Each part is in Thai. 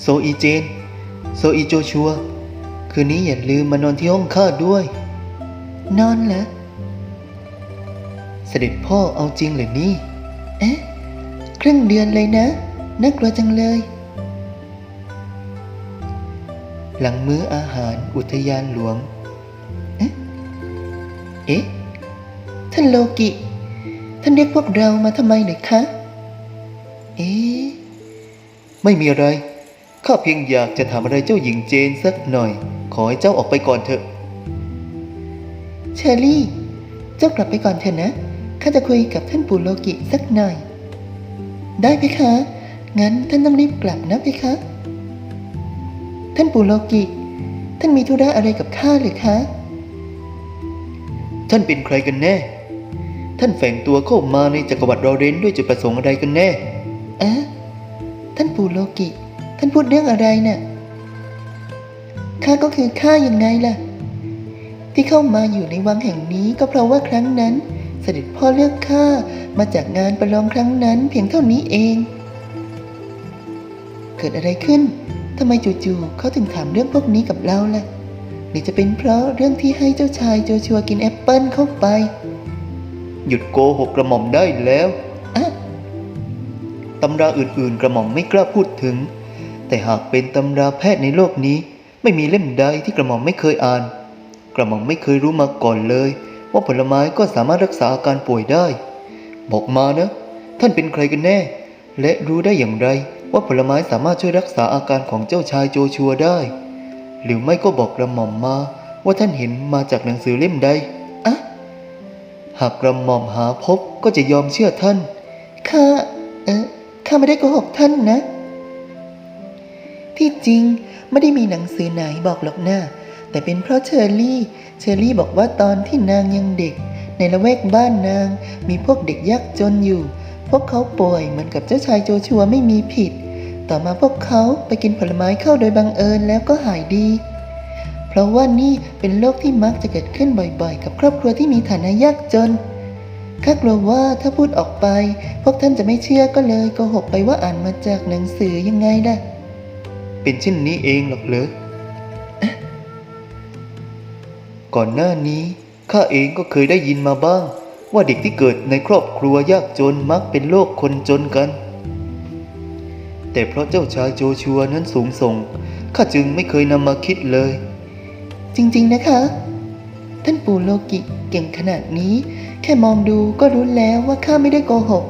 โซอีเจน โซอีโจชัว คืนนี้อย่าลืมมานอนที่ห้องข้าด้วย นอนเหรอเสด็จพ่อเอาจริงเหรือนี่ เอ๊ะ ครึ่งเดือนเลยนะ น่ากลัวจังเลย หลังมื้ออาหารอุทยานหลวง เอ๊ะ เอ๊ะ ท่านโลกิ ท่านเรียกพวกเรามาทำไมเหรอคะ เอ๊ะ ไม่มีอะไร ข้าเพียงอยากจะถามอะไรเจ้าหญิงเจนสักหน่อย ขอให้เจ้าออกไปก่อนเถอะ เชอรี่ เจ้ากลับไปก่อนเถอะนะ ข้าจะคุยกับท่านปู่โลกิสักหน่อย ได้ไหมคะ งั้นท่านต้องรีบกลับนะเพคะ ท่านปู่โลกิ ท่านมีธุระอะไรกับข้าหรือคะ ท่านเป็นใครกันแน่ ท่านแฝงตัวเข้ามาในจักรวรรดิรอเรนด้วยจุดประสงค์อะไรกันแน่ เอ๊ะ ท่านปู่โลกิ ท่านพูดเรื่องอะไรน่ะข้าก็คือข้ายังไงล่ะ ที่เข้ามาอยู่ในวังแห่งนี้ก็เพราะว่าครั้งนั้น เสด็จพ่อเลือกข้ามาจากงานประลองครั้งนั้นเพียงเท่านี้เอง เกิดอะไรขึ้นทำไมจู่ๆเขาถึงถามเรื่องพวกนี้กับเราล่ะหรือจะเป็นเพราะเรื่องที่ให้เจ้าชายโจชัวกินแอปเปิลเข้าไป หยุดโกหกกระหม่อมได้แล้วอะตำราอื่นๆกระหม่อมไม่กล้าพูดถึง แต่หากเป็นตำราแพทย์ในโลกนี้ ไม่มีเล่มใดที่กระหม่อมไม่เคยอ่าน กระหม่อมไม่เคยรู้มาก่อนเลย ว่าผลไม้ก็สามารถรักษาอาการป่วยได้ บอกมานะ ท่านเป็นใครกันแน่ และรู้ได้อย่างไรว่าผลไม้สามารถช่วยรักษาอาการของเจ้าชายโจชัวได้ หรือไม่ก็บอกกระหม่อมมาว่าท่านเห็นมาจากหนังสือเล่มใดอะหากกระหม่อมหาพบก็จะยอมเชื่อท่านข้าเออข้าไม่ได้โกหกท่านนะ ที่จริงไม่ได้มีหนังสือไหนบอกหรอกนะแต่เป็นเพราะเชอรี่ เชอรี่บอกว่าตอนที่นางยังเด็ก ในละแวกบ้านนาง มีพวกเด็กยากจนอยู่ พวกเขาป่วยเหมือนกับเจ้าชายโจชัวไม่มีผิด ต่อมาพวกเขาไปกินผลไม้เข้าโดยบังเอิญแล้วก็หายดี เพราะว่านี่เป็นโรคที่มักจะเกิดขึ้นบ่อยๆ กับครอบครัวที่มีฐานะยากจนข้ากลัวว่าถ้าพูดออกไป พวกท่านจะไม่เชื่อก็เลยโกหกไปว่าอ่านมาจากหนังสือยังไงล่ะ เป็นเช่นนี้เองหรอกเหรอก่อนหน้านี้ข้าเองก็เคยได้ยินมาบ้าง ว่าเด็กที่เกิดในครอบครัวยากจนมักเป็นโรคคนจนกัน แต่เพราะเจ้าชายโจชัวนั้นสูงส่งข้าจึงไม่เคยนำมาคิดเลย จริงๆนะคะ ท่านปู่โลกิเก่งขนาดนี้ แค่มองดูก็รู้แล้วว่าข้าไม่ได้โกหก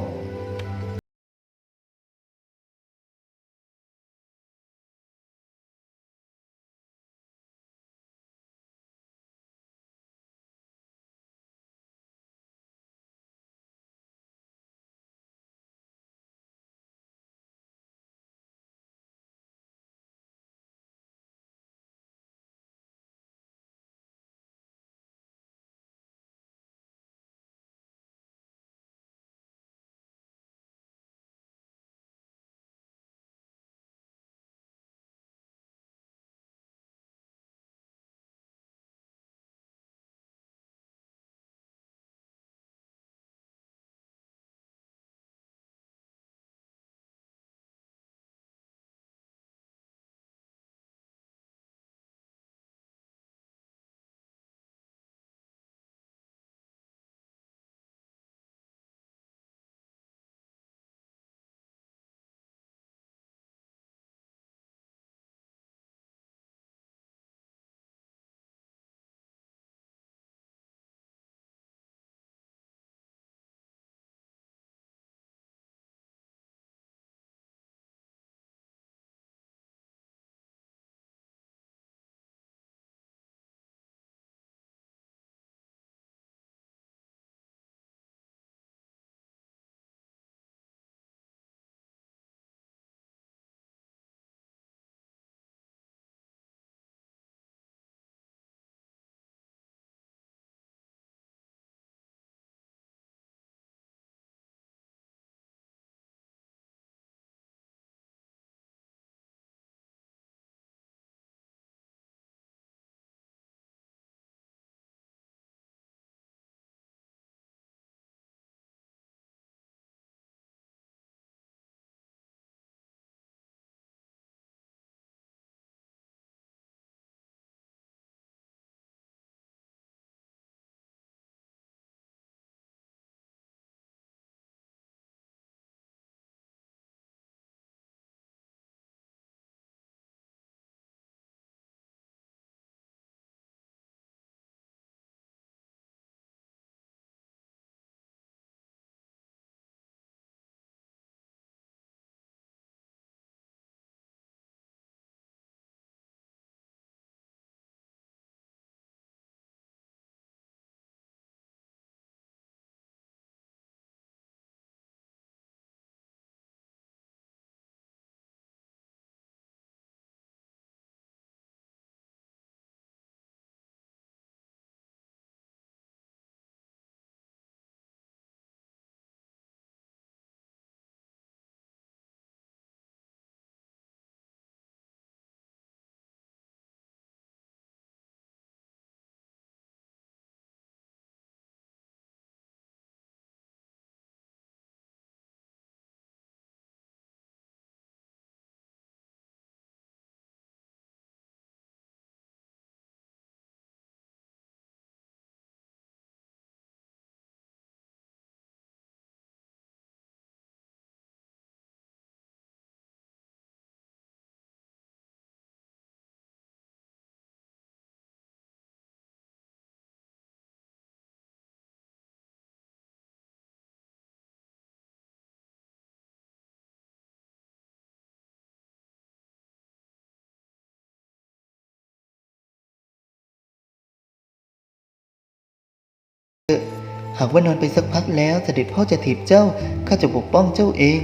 หากว่านอนไปสักพักแล้วเสด็จพ่อจะถีบเจ้า ข้าจะปกป้องเจ้าเอง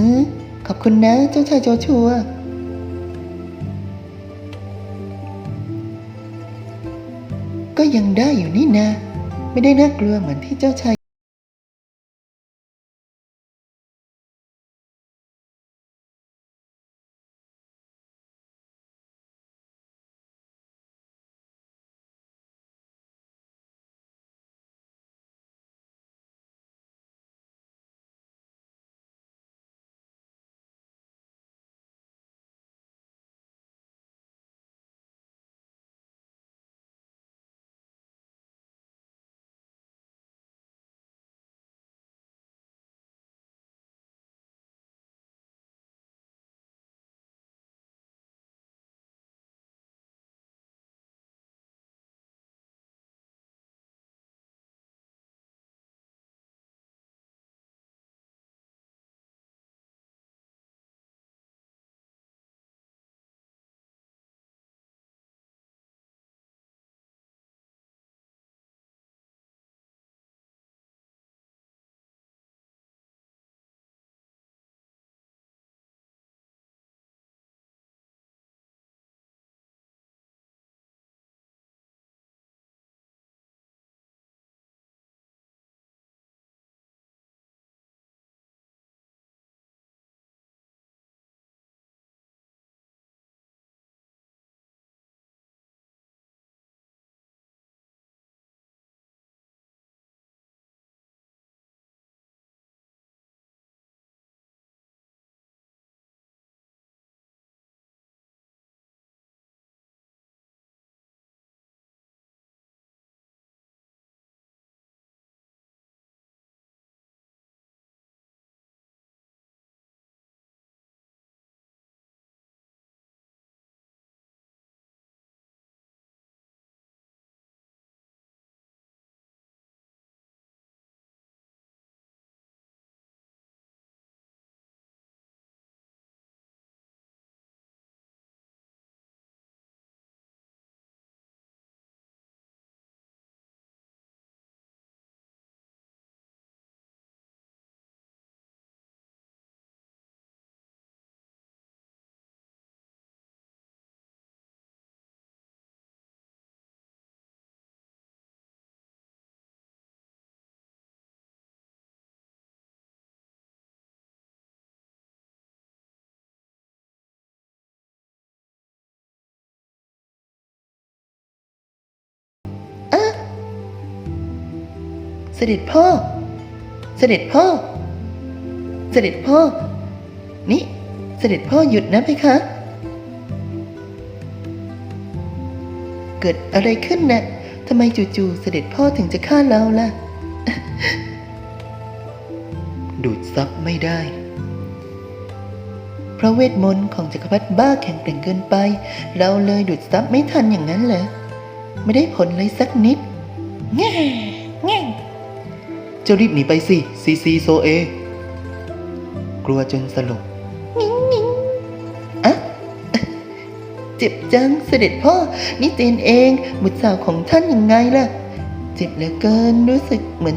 อือขอบคุณนะเจ้าชายโจชัว ก็ยังได้อยู่นี่นะ ไม่ได้น่ากลัวเหมือนที่เจ้าชาย เสด็จพ่อ เสด็จพ่อ เสด็จพ่อ นี่ เสด็จพ่อหยุดนะเพคะ เกิดอะไรขึ้นนะ่ะทำไมจู่ๆเสด็จพ่อถึงจะฆ่าเราล่ะ ดูดซับไม่ได้ เพราะเวทมนต์ของจักรพรรดิบ้าแข็งแกร่งเกินไป เราเลยดูดซับไม่ทันอย่างนั้นเหรอ ไม่ได้ผลเลยสักนิดแง่แง่ จ้ารีบหนีไปสิซีซีโซเอ กลัวจนสลบงิงงิงอะเจ็บจังเสด็จพ่อ นี่เจนเอง บุตรสาวของท่านยังไงล่ะ เจ็บเหลือเกินรู้สึกเหมือน